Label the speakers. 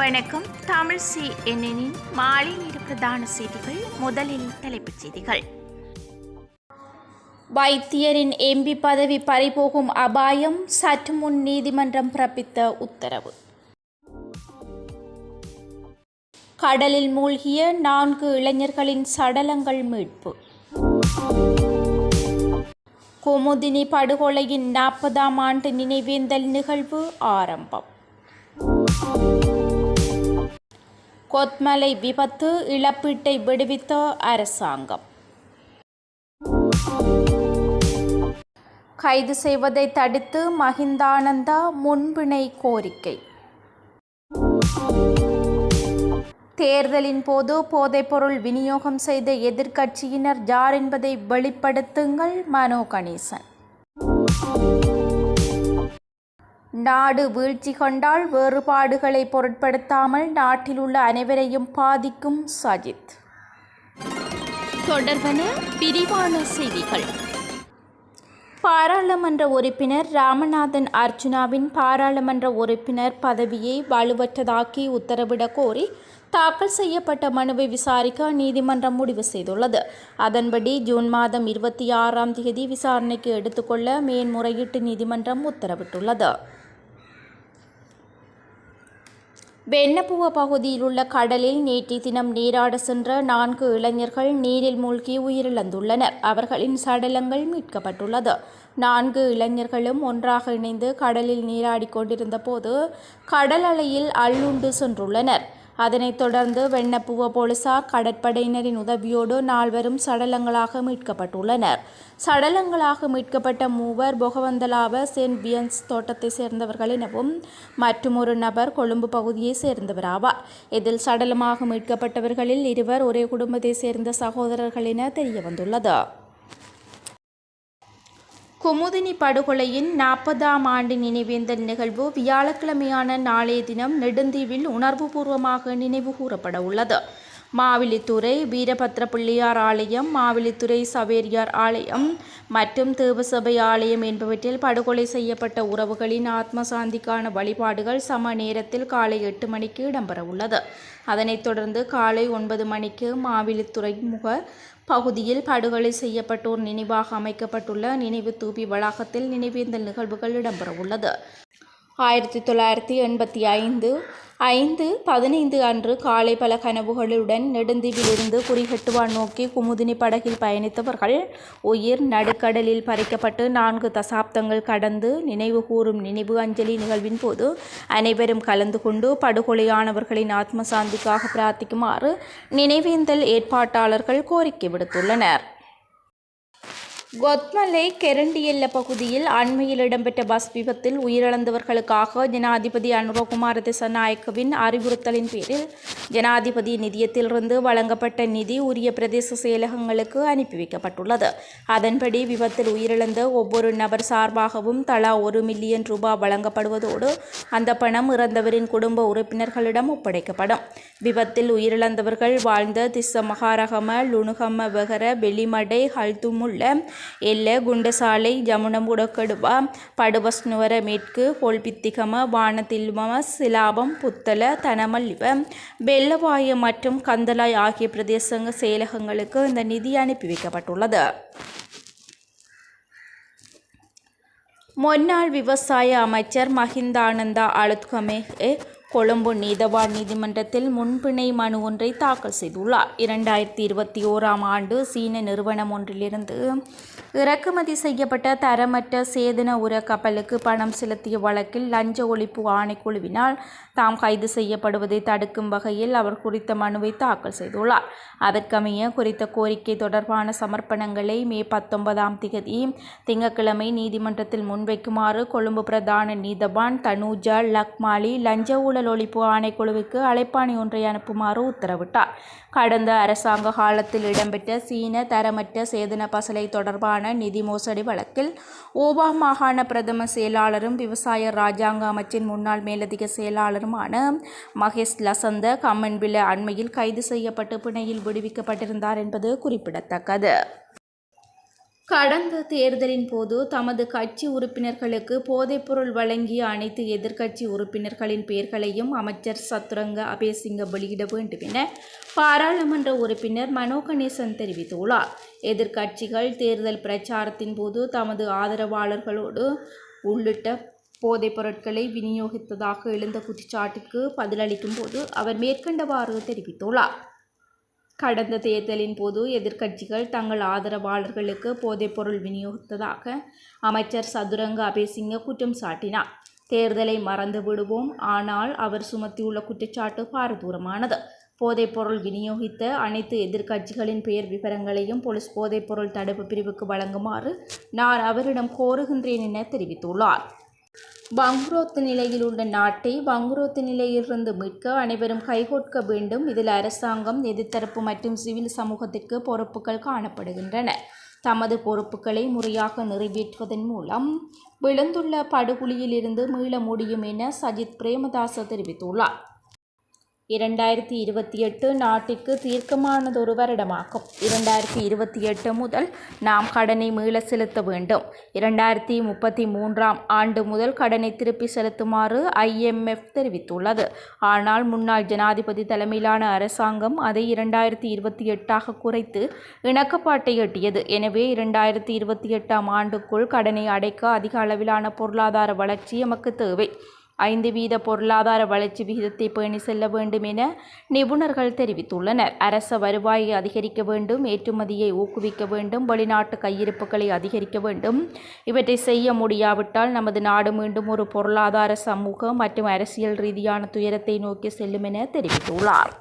Speaker 1: வணக்கம். தமிழ் சி என்னின் மாலை நேர பிரதான செய்திகள். முதலில் தலைப்புச் செய்திகள். வைத்தியரின் எம்பி பதவி பறிபோகும் அபாயம் சற்று முன் நீதிமன்றம் பிறப்பித்த உத்தரவு. கடலில் மூழ்கிய நான்கு இளைஞர்களின் சடலங்கள் மீட்பு. குமுதினி படுகொலையின் நாற்பதாம் ஆண்டு நினைவேந்தல் நிகழ்வு ஆரம்பம். கொத்மலை விபத்து இழப்பீட்டை விடுவித்த அரசாங்கம். கைது செய்வதை தடுத்து மஹிந்தானந்தா முன்பிணை கோரிக்கை. தேர்தலின் போது போதைப்பொருள் விநியோகம் செய்த எதிர்க்கட்சியினர் யார் என்பதை வெளிப்படுத்துங்கள் மனோ கணேசன். நாடு வீழ்ச்சி கண்டால் வேறுபாடுகளை பொருட்படுத்தாமல் நாட்டில் உள்ள அனைவரையும் பாதிக்கும் சஜித். தொடர்பன விரிவான செய்திகள். பாராளுமன்ற உறுப்பினர் ராமநாதன் அர்ஜுனாவின் பாராளுமன்ற உறுப்பினர் பதவியை வலுவற்றதாக்கி உத்தரவிடக் கோரி தாக்கல் செய்யப்பட்ட மனுவை விசாரிக்க நீதிமன்றம் முடிவு செய்துள்ளது. அதன்படி ஜூன் மாதம் இருபத்தி ஆறாம் தேதி விசாரணைக்கு எடுத்துக்கொள்ள மேன்முறையீட்டு நீதிமன்றம் உத்தரவிட்டுள்ளது. வெண்ணப்புவ பகுதியில் உள்ள கடலில் நேற்று தினம் நீராட சென்ற நான்கு இளைஞர்கள் நீரில் மூழ்கி உயிரிழந்துள்ளனர். அவர்களின் சடலங்கள் மீட்கப்பட்டுள்ளது. நான்கு இளைஞர்களும் ஒன்றாக இணைந்து கடலில் நீராடி கொண்டிருந்த போது கடல் அலையில் அள்ளுண்டு சென்றுள்ளனர். அதனைத் தொடர்ந்து வெண்ணப்புவ போலீசார் கடற்படையினரின் உதவியோடு நால்வரும் சடலங்களாக மீட்கப்பட்டுள்ளனர். சடலங்களாக மீட்கப்பட்ட மூவர் பொகவந்தலாவ சென்ட் பியன்ஸ் தோட்டத்தை சேர்ந்தவர்கள் எனவும் மற்றொரு நபர் கொழும்பு பகுதியை சேர்ந்தவராவார் இதில் சடலமாக மீட்கப்பட்டவர்களில் இருவர் ஒரே குடும்பத்தை சேர்ந்த சகோதரர்கள் என தெரியவந்துள்ளது. குமுதினி படுகொலையின் நாற்பதாம் ஆண்டு நினைவேந்தல் நிகழ்வு வியாழக்கிழமையான நாளைய தினம் நெடுந்தீவில் உணர்வுபூர்வமாக நினைவு கூறப்பட உள்ளது மாவிலித்துறை வீரபத்திர பிள்ளையார் ஆலயம் மாவிலித்துறை சவேரியார் ஆலயம் மற்றும் தேவசபை ஆலயம் என்பவற்றில் படுகொலை செய்யப்பட்ட உறவுகளின் ஆத்ம சாந்திக்கான வழிபாடுகள் சம நேரத்தில் காலை எட்டு மணிக்கு இடம்பெறவுள்ளது. அதனைத் தொடர்ந்து காலை ஒன்பது மணிக்கு மாவிலித்துறை முக பகுதியில் படுகொலை செய்யப்பட்டோர் நினைவாக அமைக்கப்பட்டுள்ள நினைவு தூபி வளாகத்தில் நினைவேந்தல் நிகழ்வுகள் இடம்பெறவுள்ளது. ஆயிரத்தி தொள்ளாயிரத்தி எண்பத்தி ஐந்து ஐந்து பதினைந்து அன்று காலை பல கனவுகளுடன் நெடுந்தீவிலிருந்து குறிகட்டுவான் நோக்கி குமுதினி படகில் பயணித்தவர்கள் உயிர் நடுக்கடலில் பறிக்கப்பட்டு நான்கு தசாப்தங்கள் கடந்து நினைவு கூறும் நினைவு அஞ்சலி நிகழ்வின் போது அனைவரும் கலந்து கொண்டு படுகொலையானவர்களின் ஆத்ம சாந்திக்காக பிரார்த்திக்குமாறு நினைவேந்தல் ஏற்பாட்டாளர்கள் கோரிக்கை விடுத்துள்ளனர். கொத்மலை கெரண்டியல்ல பகுதியில் அண்மையில் இடம்பெற்ற பஸ் விபத்தில் உயிரிழந்தவர்களுக்காக ஜனாதிபதி அனுரகுமார திசநாயக்கவின் அறிவுறுத்தலின் பேரில் ஜனாதிபதி நிதியத்திலிருந்து வழங்கப்பட்ட நிதி உரிய பிரதேச செயலகங்களுக்கு அனுப்பி வைக்கப்பட்டுள்ளது. அதன்படி விபத்தில் உயிரிழந்த ஒவ்வொரு நபர் சார்பாகவும் தலா ஒரு மில்லியன் ரூபாய் வழங்கப்படுவதோடு அந்த பணம் இறந்தவரின் குடும்ப உறுப்பினர்களிடம் ஒப்படைக்கப்படும். விபத்தில் உயிரிழந்தவர்கள் வாழ்ந்த திஸ்ஸ மகாரகம லுணுகம வெகர வெளிமடை ஹல்துமுள்ள எல்ல குண்டசாலை ஜமுனமுடக்கடுவா படுவஸ்னுவர மேற்கு பொல்பித்திகம வானதில்மம சிலாபம் புத்தல தனமல்லிவ வெள்ளவாய மற்றும் கந்தலாய் ஆகிய பிரதேசங்க செயலகங்களுக்கு இந்த நிதி அனுப்பி வைக்கப்பட்டுள்ளது. முன்னாள் விவசாய அமைச்சர் மஹிந்தானந்தா அழுத்கமே கொழும்பு நீதவான் நீதிமன்றத்தில் முன்பிணை மனு ஒன்றை தாக்கல் செய்துள்ளார். இரண்டாயிரத்தி இருபத்தி ஓராம் ஆண்டு சீன நிறுவனம் ஒன்றிலிருந்து இறக்குமதி செய்யப்பட்ட தரமற்ற சேதன உர கப்பலுக்கு பணம் செலுத்திய வழக்கில் லஞ்ச ஒழிப்பு ஆணைக்குழுவினால் தாம் கைது செய்யப்படுவதை தடுக்கும் வகையில் அவர் குறித்த மனுவை தாக்கல் செய்துள்ளார். அதற்கமைய குறித்த கோரிக்கை தொடர்பான சமர்ப்பணங்களை மே பத்தொன்பதாம் திகதி திங்கட்கிழமை நீதிமன்றத்தில் முன்வைக்குமாறு கொழும்பு பிரதான நீதவான் தனூஜா லக்மாலி லஞ்ச ஊழல் ஒழிப்பு ஆணைக்குழுவுக்கு அழைப்பாணி ஒன்றை அனுப்புமாறு உத்தரவிட்டார். கடந்த அரசாங்க காலத்தில் இடம்பெற்ற சீன தரமற்ற சேதன பசலை தொடர்பான நிதி மோசடி வழக்கில் ஓபா மாகாண பிரதம செயலாளரும் விவசாய ராஜாங்க அமைச்சின் முன்னாள் மேலதிக செயலாளருமான மகேஷ் லசந்த கம்மன்பில அண்மையில் கைது செய்யப்பட்டு பிணையில் விடுவிக்கப்பட்டிருந்தார் என்பது குறிப்பிடத்தக்கது. கடந்த தேர்தலின் போது தமது கட்சி உறுப்பினர்களுக்கு போதைப்பொருள் வழங்கிய அனைத்து எதிர்க்கட்சி உறுப்பினர்களின் பெயர்களையும் அமைச்சர் சத்துரங்க அபேசிங்க வெளியிட வேண்டும் என பாராளுமன்ற உறுப்பினர் மனோ கணேசன் தெரிவித்துள்ளார். எதிர்க்கட்சிகள் தேர்தல் பிரச்சாரத்தின் போது தமது ஆதரவாளர்களோடு உள்ளிட்ட போதைப் பொருட்களை விநியோகித்ததாக எழுந்த குற்றச்சாட்டுக்கு பதிலளிக்கும் போது அவர் மேற்கண்டவாறு தெரிவித்துள்ளார். கடந்த தேர்தலின் போது எதிர்க்கட்சிகள் தங்கள் ஆதரவாளர்களுக்கு போதைப்பொருள் விநியோகித்ததாக அமைச்சர் சதுரங்க அபேசிங்க குற்றம் சாட்டினார். தேர்தலை மறந்து விடுவோம். ஆனால் அவர் சுமத்தியுள்ள குற்றச்சாட்டு பாரதூரமானது. போதைப்பொருள் விநியோகித்த அனைத்து எதிர்க்கட்சிகளின் பெயர் விவரங்களையும் போலீஸ் போதைப்பொருள் தடுப்பு பிரிவுக்கு வழங்குமாறு நான் அவரிடம் கோருகின்றேன் என தெரிவித்துள்ளார். வங்குரோத்து நிலையில் உள்ள நாட்டை வங்குரோத்து நிலையிலிருந்து மீட்க அனைவரும் கைகோட்க வேண்டும். இதில் அரசாங்கம் எதிர்த்தரப்பு மற்றும் சிவில் சமூகத்திற்கு பொறுப்புகள் காணப்படுகின்றன. தமது பொறுப்புகளை முறையாக நிறைவேற்றுவதன் மூலம் விழுந்துள்ள படுகுழியிலிருந்து மீள முடியும் என சஜித் பிரேமதாச தெரிவித்துள்ளார். இரண்டாயிரத்தி இருபத்தி எட்டு நாட்டிற்கு தீர்க்கமானதொரு வருடமாகும். இரண்டாயிரத்தி இருபத்தி எட்டு முதல் நாம் கடனை மீள செலுத்த வேண்டும். இரண்டாயிரத்தி முப்பத்தி மூன்றாம் ஆண்டு முதல் கடனை திருப்பி செலுத்துமாறு ஐஎம்எஃப் தெரிவித்துள்ளது. ஆனால் முன்னாள் ஜனாதிபதி தலைமையிலான அரசாங்கம் அதை இரண்டாயிரத்தி இருபத்தி எட்டாக குறைத்து இணக்கப்பாட்டை எட்டியது. எனவே இரண்டாயிரத்தி இருபத்தி எட்டாம் ஆண்டுக்குள் கடனை அடைக்க அதிக அளவிலான பொருளாதார வளர்ச்சி எமக்கு தேவை. ஐந்து வீத பொருளாதார வளர்ச்சி விகிதத்தை பேணி செல்ல வேண்டும் என நிபுணர்கள் தெரிவித்துள்ளனர். அரச வருவாயை அதிகரிக்க வேண்டும் ஏற்றுமதியை ஊக்குவிக்க வேண்டும் வெளிநாட்டு கையிருப்புகளை அதிகரிக்க வேண்டும். இவற்றை செய்ய முடியாவிட்டால் நமது நாடு மீண்டும் ஒரு பொருளாதார சமூக மற்றும் அரசியல் ரீதியான துயரத்தை நோக்கி செல்லும் என தெரிவித்துள்ளார்.